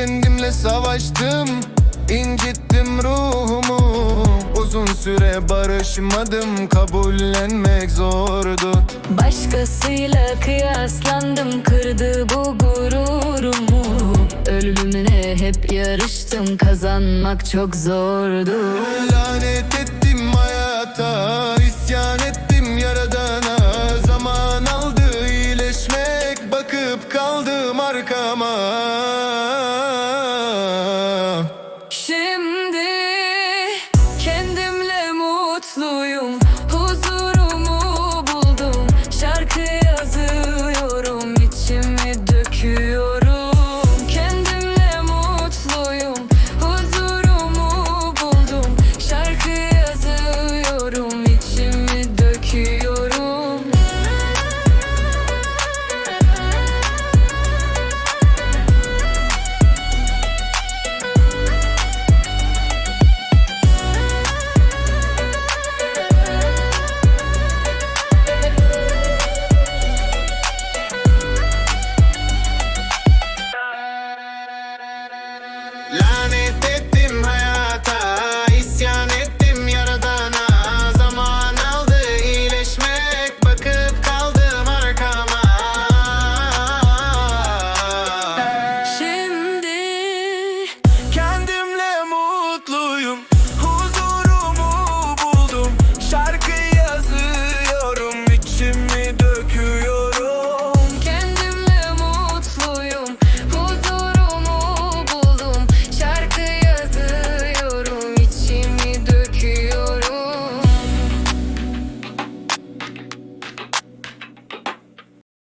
kendimle savaştım. İncittim ruhumu. Uzun süre barışmadım. Kabullenmek zordu. Başkasıyla kıyaslandım. Kırdı bu gururumu. Ölümüne hep yarıştım. Kazanmak çok zordu. Lanet ettim hayata. İsyan ettim yaradana. Zaman aldı iyileşmek. Bakıp kaldım arkama. La